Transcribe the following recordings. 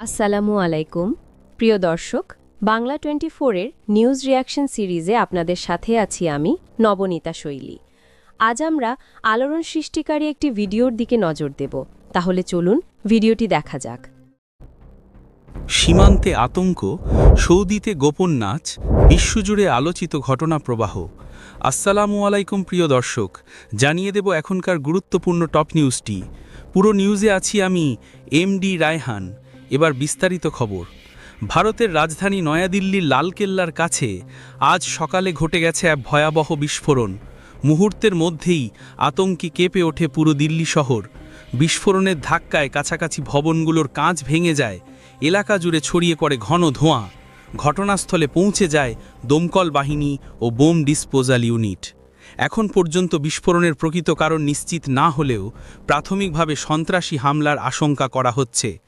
আসসালামু আলাইকুম। প্রিয় দর্শক, বাংলা টোয়েন্টি ফোরের নিউজ রিয়াকশন সিরিজে আপনাদের সাথে আছি আমি, নবনীতা শৈলী। আজ আমরা আলোড়ন সৃষ্টিকারী একটি ভিডিওর দিকে নজর দেব। তাহলে চলুন ভিডিওটি দেখা যাক। সীমান্তে আতঙ্ক, সৌদিতে গোপন নাচ, বিশ্বজুড়ে আলোচিত ঘটনা প্রবাহ। আসসালামু আলাইকুম, প্রিয় দর্শক। জানিয়ে দেব এখনকার গুরুত্বপূর্ণ টপ নিউজটি। পুরো নিউজে আছি আমি, এম ডি রায়হান। এবার বিস্তারিত খবর। ভারতের রাজধানী নয়াদিল্লির লালকেল্লার কাছে আজ সকালে ঘটে গেছে এক ভয়াবহ বিস্ফোরণ। মুহূর্তের মধ্যেই আতঙ্কে কেঁপে ওঠে পুরো দিল্লি শহর। বিস্ফোরণের ধাক্কায় কাছাকাছি ভবনগুলোর কাঁচ ভেঙে যায়, এলাকা জুড়ে ছড়িয়ে পড়ে ঘন ধোঁয়া। ঘটনাস্থলে পৌঁছে যায় দমকল বাহিনী ও বোম ডিসপোজাল ইউনিট। এখন পর্যন্ত বিস্ফোরণের প্রকৃত কারণ নিশ্চিত না হলেও প্রাথমিকভাবে সন্ত্রাসী হামলার আশঙ্কা করা হচ্ছে।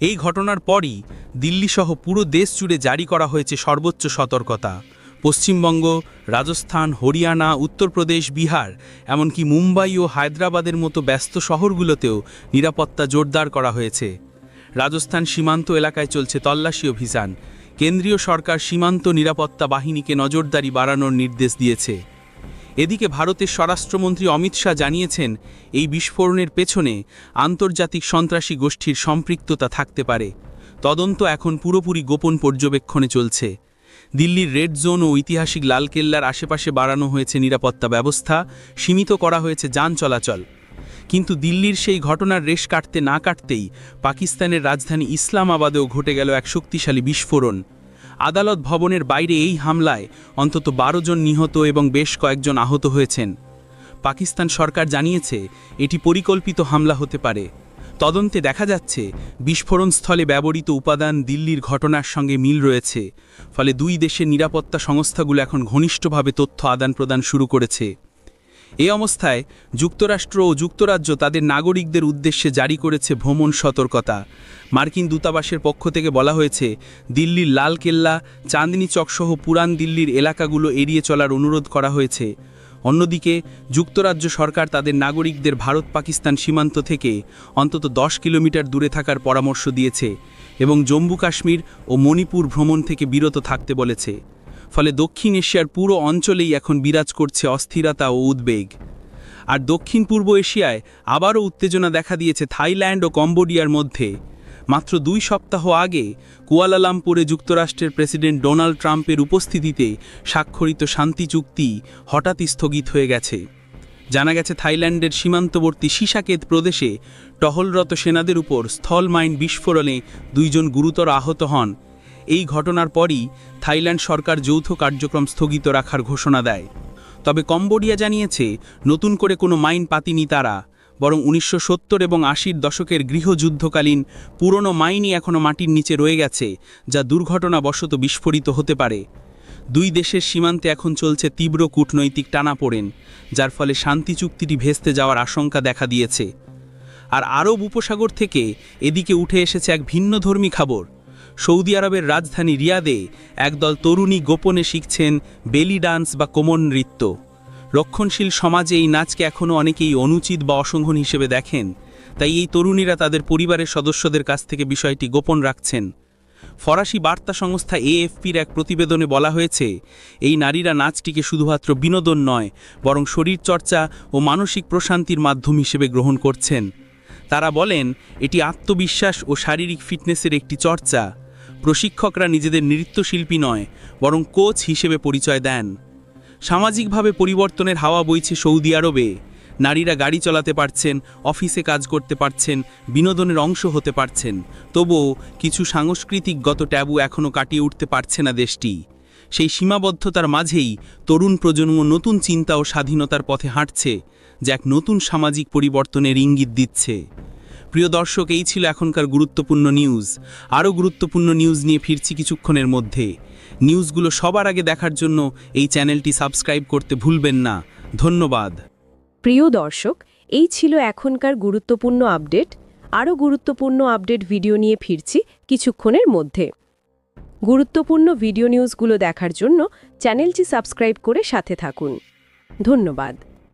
এই ঘটনার পরই দিল্লিসহ পুরো দেশ জুড়ে জারি করা হয়েছে সর্বোচ্চ সতর্কতা। পশ্চিমবঙ্গ, রাজস্থান, হরিয়ানা, উত্তরপ্রদেশ, বিহার, এমনকি মুম্বাই ও হায়দ্রাবাদের মতো ব্যস্ত শহরগুলোতেও নিরাপত্তা জোরদার করা হয়েছে। রাজস্থান সীমান্ত এলাকায় চলছে তল্লাশি অভিযান। কেন্দ্রীয় সরকার সীমান্ত নিরাপত্তা বাহিনীকে নজরদারি বাড়ানোর নির্দেশ দিয়েছে। এদিকে ভারতের স্বরাষ্ট্রমন্ত্রী অমিত শাহ জানিয়েছেন, এই বিস্ফোরণের পেছনে আন্তর্জাতিক সন্ত্রাসী গোষ্ঠীর সম্পৃক্ততা থাকতে পারে। তদন্ত এখন পুরোপুরি গোপন পর্যবেক্ষণে চলছে। দিল্লির রেড জোন ও ঐতিহাসিক লালকেল্লার আশেপাশে বাড়ানো হয়েছে নিরাপত্তা ব্যবস্থা, সীমিত করা হয়েছে যান চলাচল। কিন্তু দিল্লির সেই ঘটনার রেশ কাটতে না কাটতেই পাকিস্তানের রাজধানী ইসলামাবাদেও ঘটে গেল এক শক্তিশালী বিস্ফোরণ। আদালত ভবনের বাইরে এই হামলায় অন্তত বারো জন নিহত এবং বেশ কয়েকজন আহত হয়েছেন। পাকিস্তান সরকার জানিয়েছে, এটি পরিকল্পিত হামলা হতে পারে। তদন্তে দেখা যাচ্ছে বিস্ফোরণস্থলে ব্যবহৃত উপাদান দিল্লির ঘটনার সঙ্গে মিল রয়েছে, ফলে দুই দেশের নিরাপত্তা সংস্থাগুলো এখন ঘনিষ্ঠভাবে তথ্য আদান প্রদান শুরু করেছে। এ অবস্থায় যুক্তরাষ্ট্র ও যুক্তরাজ্য তাদের নাগরিকদের উদ্দেশ্যে জারি করেছে ভ্রমণ সতর্কতা। মার্কিন দূতাবাসের পক্ষ থেকে বলা হয়েছে, দিল্লির লালকেল্লা চাঁদনি চকসহ পুরান দিল্লির এলাকাগুলো এড়িয়ে চলার অনুরোধ করা হয়েছে। অন্যদিকে, যুক্তরাজ্য সরকার তাদের নাগরিকদের ভারত পাকিস্তান সীমান্ত থেকে অন্তত দশ কিলোমিটার দূরে থাকার পরামর্শ দিয়েছে এবং জম্মু কাশ্মীর ও মণিপুর ভ্রমণ থেকে বিরত থাকতে বলেছে। ফলে দক্ষিণ এশিয়ার পুরো অঞ্চলেই এখন বিরাজ করছে অস্থিরতা ও উদ্বেগ। আর দক্ষিণ পূর্ব এশিয়ায় আবারও উত্তেজনা দেখা দিয়েছে থাইল্যান্ড ও কম্বোডিয়ার মধ্যে। মাত্র দুই সপ্তাহ আগে কুয়ালালামপুরে যুক্তরাষ্ট্রের প্রেসিডেন্ট ডোনাল্ড ট্রাম্পের উপস্থিতিতে স্বাক্ষরিত শান্তি চুক্তি হঠাৎই স্থগিত হয়ে গেছে। জানা গেছে, থাইল্যান্ডের সীমান্তবর্তী সিসাকেত প্রদেশে টহলরত সেনাদের উপর স্থল মাইন বিস্ফোরণে দুইজন গুরুতর আহত হন। এই ঘটনার পরই থাইল্যান্ড সরকার যৌথ কার্যক্রম স্থগিত রাখার ঘোষণা দেয়। তবে কম্বোডিয়া জানিয়েছে, নতুন করে কোনো মাইন পাতিনি তারা, বরং উনিশশো সত্তর এবং আশির দশকের গৃহযুদ্ধকালীন পুরনো মাইনই এখনও মাটির নিচে রয়ে গেছে, যা দুর্ঘটনাবশত বিস্ফোরিত হতে পারে। দুই দেশের সীমান্তে এখন চলছে তীব্র কূটনৈতিক টানাপোড়েন, যার ফলে শান্তি চুক্তিটি ভেস্তে যাওয়ার আশঙ্কা দেখা দিয়েছে। আর আরব উপসাগর থেকে এদিকে উঠে এসেছে এক ভিন্নধর্মী খবর সৌদি আরবের রাজধানী রিয়াদে একদল তরুণী গোপনে শিখছেন বেলি ডান্স বা কোমন নৃত্য। রক্ষণশীল সমাজে এই নাচকে এখনও অনেকেই অনুচিত বা অসংহন হিসেবে দেখেন। তাই এই তরুণীরা তাদের পরিবারের সদস্যদের কাছ থেকে বিষয়টি গোপন রাখছেন। ফরাসি বার্তা সংস্থা এএফপির এক প্রতিবেদনে বলা হয়েছে, এই নারীরা নাচটিকে শুধুমাত্র বিনোদন নয়, বরং শরীরচর্চা ও মানসিক প্রশান্তির মাধ্যম হিসেবে গ্রহণ করছেন। তারা বলেন, এটি আত্মবিশ্বাস ও শারীরিক ফিটনেসের একটি চর্চা। প্রশিক্ষকরা নিজেদের নৃত্যশিল্পী নয়, বরং কোচ হিসেবে পরিচয় দেন। সামাজিকভাবে পরিবর্তনের হাওয়া বইছে সৌদি আরবে। নারীরা গাড়ি চালাতে পারছেন, অফিসে কাজ করতে পারছেন, বিনোদনের অংশ হতে পারছেন। তবুও কিছু সাংস্কৃতিকগত ট্যাবু এখনও কাটিয়ে উঠতে পারছে না দেশটি। সেই সীমাবদ্ধতার মাঝেই তরুণ প্রজন্ম নতুন চিন্তা ও স্বাধীনতার পথে হাঁটছে, যা এক নতুন সামাজিক পরিবর্তনের ইঙ্গিত দিচ্ছে। প্রিয় দর্শক, এই ছিল এখনকার গুরুত্বপূর্ণ নিউজ। আরও গুরুত্বপূর্ণ নিউজ নিয়ে ফিরছি কিছুক্ষণের মধ্যে। নিউজগুলো সবার আগে দেখার জন্য এই চ্যানেলটি সাবস্ক্রাইব করতে ভুলবেন না। ধন্যবাদ। প্রিয় দর্শক, এই ছিল এখনকার গুরুত্বপূর্ণ আপডেট। আরও গুরুত্বপূর্ণ আপডেট ভিডিও নিয়ে ফিরছি কিছুক্ষণের মধ্যে। গুরুত্বপূর্ণ ভিডিও নিউজগুলো দেখার জন্য চ্যানেলটি সাবস্ক্রাইব করে সাথে থাকুন। ধন্যবাদ।